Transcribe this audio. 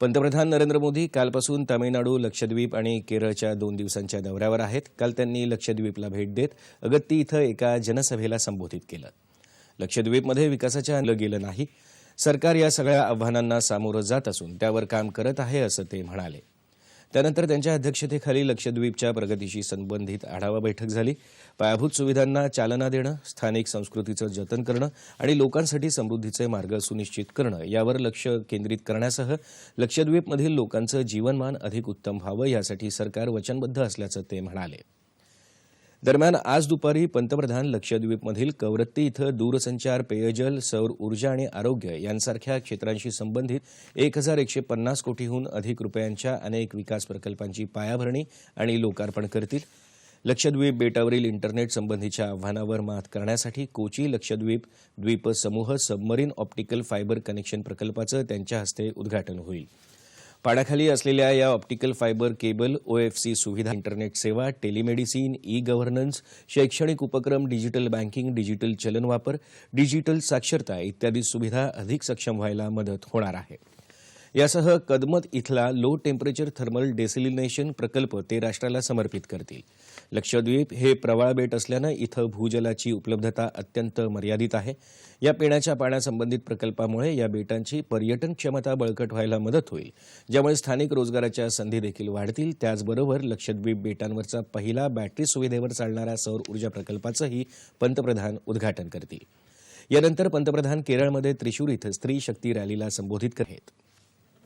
पंतप्रधान नरेंद्र मोदी कालपासून तामिळनाडू लक्षद्वीप आणि केरळच्या दोन दिवसांच्या दौऱ्यावर आहेत. काल त्यांनी लक्षद्वीपला भेट देत अगत्ती इथं एका जनसभेला संबोधित केलं. लक्षद्वीपमध्ये विकासाच्या गेलं नाही. सरकार या सगळ्या आव्हानांना सामोरं जात असून त्यावर काम करत आहे असं ते म्हणाले. त्यानंतर त्यांच्या अध्यक्षतेखाली लक्षद्वीपच्या प्रगतीशी संबंधित आढावा बैठक झाली. पायाभूत सुविधांना चालना देणं स्थानिक संस्कृतीचं जतन करणं आणि लोकांसाठी समृद्धीचे मार्ग सुनिश्चित करणं यावर लक्ष केंद्रित करण्यासह लक्षद्वीपमधील लोकांचं जीवनमान अधिक उत्तम व्हावं यासाठी सरकार वचनबद्ध असल्याचं ते म्हणाले. दरम्यान आज दुपारी पंतप्रधान लक्षद्वीपमधील कवरत्ती इथं दूरसंचार पेयजल सौर ऊर्जा आणि आरोग्य यांसारख्या क्षेत्रांशी संबंधित एक हजार एकशे पन्नास कोटीहून अधिक रुपयांच्या अनेक विकास प्रकल्पांची पायाभरणी आणि लोकार्पण करतील. लक्षद्वीप बेटावरील इंटरनेट संबंधीच्या आव्हानावर मात करण्यासाठी कोची लक्षद्वीप द्वीपसमूह सबमरीन ऑप्टिकल फायबर कनेक्शन प्रकल्पाचं त्यांच्या हस्ते उद्घाटन होईल. पाण्याखाली असलेल्या या ऑप्टिकल फायबर केबल ओएफसी सुविधा इंटरनेट सेवा टेलिमेडिसिन ई गव्हर्नन्स शैक्षणिक उपक्रम डिजिटल बँकिंग डिजिटल चलन वापर डिजिटल साक्षरता इत्यादी सुविधा अधिक सक्षम व्हायला मदत होणार आहे. यासह कदमत इथला लो टेम्परेचर थर्मल डेसिलिनेशन प्रकल्प ते राष्ट्राला समर्पित करतील. लक्षद्वीप हे प्रवाळ बेट असल्यानं इथं भूजलाची उपलब्धता अत्यंत मर्यादित आहे. या पिण्याच्या पाण्यासंबंधित प्रकल्पामुळे या बेटांची पर्यटन क्षमता बळकट व्हायला मदत होईल. ज्यामुळे स्थानिक रोजगाराच्या संधी देखील वाढतील. त्याचबरोबर लक्षद्वीप बेटांवरचा पहिला बॅटरी सुविधेवर चालणाऱ्या सौर ऊर्जा प्रकल्पाचंही पंतप्रधान उद्घाटन करतील. यानंतर पंतप्रधान केरळमध्ये त्रिशूर इथं स्त्री शक्ती रॅलीला संबोधित करत आहेत.